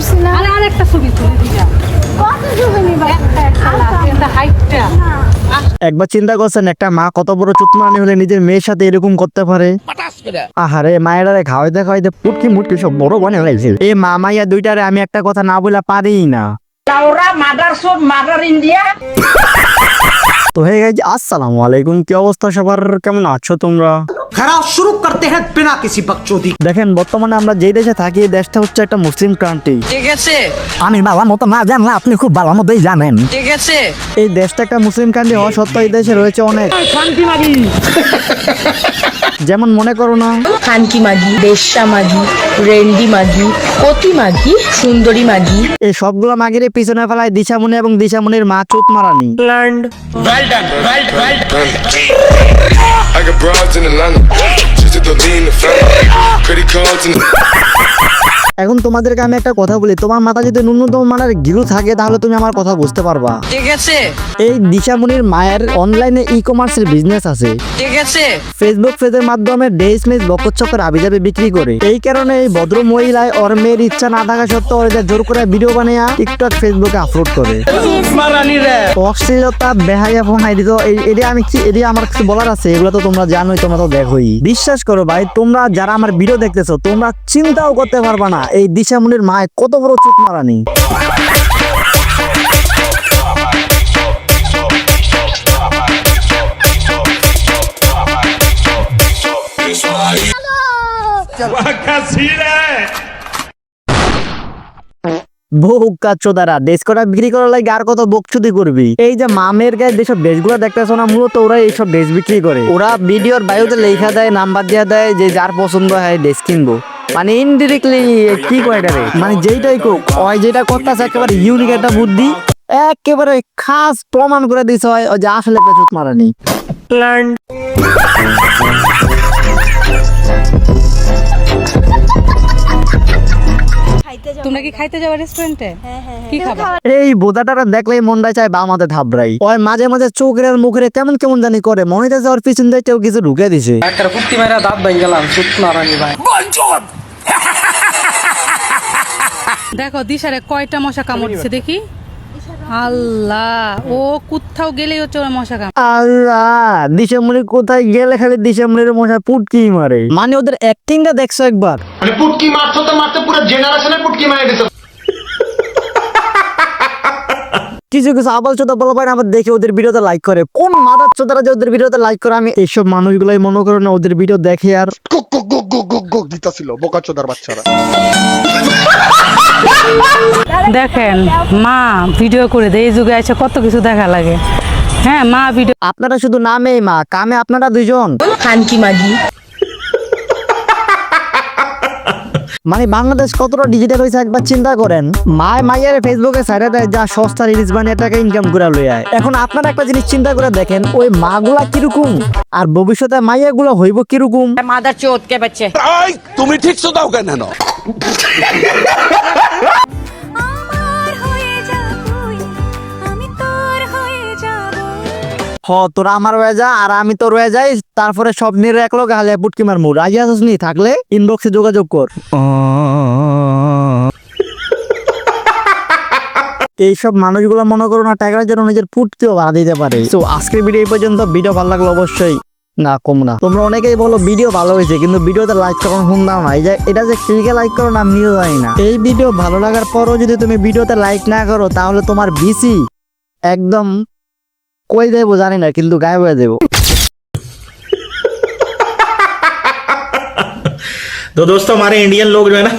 করছি না আরে আরেকটা ছবি তুলে দিলাম কত ছবি নিবা একটা একটা লাভ, এটা হাইটটা একবার চিন্তা করছেন একটা মা কত বড় চুতমানি হলে নিজের মেয়ের সাথে এরকম করতে পারে? আহারে মায়েরা খাওয়াইতে খাওয়াইতে পুটকি মুটকি সব বড় বনে লাগছে এই মা মাইয়া দুইটারে আমি একটা কথা না বলে পারি না। তো হয়ে গেছে আসসালামু আলাইকুম। কি অবস্থা সবার? কেমন আছো তোমরা? ঘেরাও শুরু করতে হ্যাঁ বিনা কিছু বকচোদি। দেখেন বর্তমানে আমরা যেই দেশে থাকি দেশটা হচ্ছে একটা মুসলিম কান্ট্রি ঠিক আছে। আমি বাবা মতো না জানলে আপনি খুব ভালো মতোই জানেন। ঠিক আছে। এই দেশটা একটা মুসলিম কান্ট্রি হওয়া সত্ত্বেও এই দেশে রয়েছে অনেক শান্তি মাগি যেমন মনে করো না। খানকি মাগি বেশ্যা মাগি রেন্ডি মাগি কতি মাগি সুন্দরী মাগি। এই সবগুলো মাগিরে পিছনে ফেলায় দিশামণি এবং দিশামণির মা চুত মারানি। I got broads in Atlanta. Just to lean the family. Credit cards in এখন তোমাদেরকে আমি একটা কথা বলি তোমার মাথা যদি ন্যূনতম মানের গিরু থাকে তাহলে তুমি আমার কথা বুঝতে পারবা। ঠিক আছে। এই দিশামণির মায়ের অনলাইনে ই কমার্সের বিজনেস আছে। ঠিক আছে। ফেসবুক পেজের মাধ্যমে ডেস মেজ বকচ্চকের আবিজাবে বিক্রি করে। এই কারণে এই ভদ্র মহিলায় ওর মেয়ের ইচ্ছা না থাকা সত্ত্বেও ওদের জোর করে ভিডিও বানিয়ে টিকটক ফেসবুকে আপলোড করে। অশ্লীলতা বেহাইয়া ফোনাই দিত এটা আমি কি এটা আমার কিছু বলার আছে এগুলো তো তোমরা জানোই তোমরা তো দেখোই। বিশ্বাস করো ভাই তোমরা যারা আমার ভিডিও দেখতেছো তোমরা চিন্তাও করতে পারবা না। এই দিশামণির মায় কত বড় চুপ মারানি? বিক্রি করার লাগে আর কত করবি? এই যে মামের গায়ে যেসব মূলত ওরা দেশ বিক্রি করে। ওরা ভিডিওর বায়ুতে লেখা দেয়, নাম্বার দেওয়া দেয় যে যার পছন্দ হয় দেশ কিনবো। মানে ইনডিরেক্টলি কি কয় এটা রে? মানে যেইটাই কোক ওই যেটা করতেছে একেবারে ইউনিক একটা বুদ্ধি একেবারে খাস প্রমাণ করে দিছে হয় ওই যে আসলে চুত মারানি। তোমরা কি খাইতে যাবে রেস্টুরেন্টে কি খাবে? এই দেখলেই মনটা চায় বা আমাদের থাবড়াই ওই মাঝে মাঝে চোখের আর মুখের কেমন কেমন জানি করে মনে হইতেছে ওর পিছন দিয়ে কেউ কিছু ঢুকে দিছে। একটা কুত্তি মারা দাঁত ভাঙ গেলাম চুপ মারানি ভাই। দেখো দিশারে কয়টা মশা কামড়ছে দেখি। আল্লাহ ও কোথাও গেলেই হচ্ছে ওরা মশা কামড়। আল্লাহ দিশামণি কোথায় গেলে খালি দিশামণির মশা পুটকি মারে? মানে ওদের অ্যাক্টিংটা দেখছ একবার? মানে পুটকি মারতে তো মারতে পুরো জেনারেশনে পুটকি মারে দিতে কিছু কিছু আবাল চোদা বলা পায় না আবার দেখে ওদের ভিডিওতে লাইক করে। কোন মাদার চোদারা যে ওদের ভিডিওতে লাইক করে আমি এইসব মানুষগুলাই মনে করো না ওদের ভিডিও দেখে আর গুক দিতাছিল বোকা চোদার বাচ্চারা। দেখেন মা ভিডিও করে দেয় এই যুগে এসে কত কিছু দেখা লাগে। হ্যাঁ মা ভিডিও আপনারা শুধু নামেই মা কামে আপনারা দুজন খানকি মাগি? মানে বাংলাদেশ কতটা ডিজিটাল হয়েছে একবার চিন্তা করেন। মায় মাইয়ার ফেসবুকে সাইডে দেয় যা সস্তা রিলিজ বানিয়ে টাকা ইনকাম করে লয়ে আয়। এখন আপনারা একটা জিনিস চিন্তা করে দেখেন ওই মাগুলা কীরকম? আর ভবিষ্যতে মাইয়া গুলো হইব কীরকম? মাদার চোদ কে বাচ্চা? তুমি ঠিক সুদাও দাও কেন তোরা আমার হয়ে যা আর আমি তোর হয়ে যাই তারপরে সব নিয়ে রাখল গালে পুটকি মার মুড। রাজি আসিস নি থাকলে ইনবক্সে যোগাযোগ কর। এইসব মানুষগুলো মনে করো না টাকার জন্য নিজের ফুটকেও বাড়া দিতে পারে। তো আজকের ভিডিও এই পর্যন্ত ভিডিও ভালো লাগল অবশ্যই না কম না। তোমরা অনেকেই বলো ভিডিও ভালো হয়েছে কিন্তু ভিডিওতে লাইক করার হুম দাও না এটা যে ক্লিকে লাইক করো না আমিও জানি না। এই ভিডিও ভালো লাগার পরও যদি তুমি ভিডিওতে লাইক না করো তাহলে তোমার বিসি একদম কই দেবো জানি না কিন্তু গায়েব হয়ে দেবো तो दोस्तों हमारे इंडियन लोग जो है ना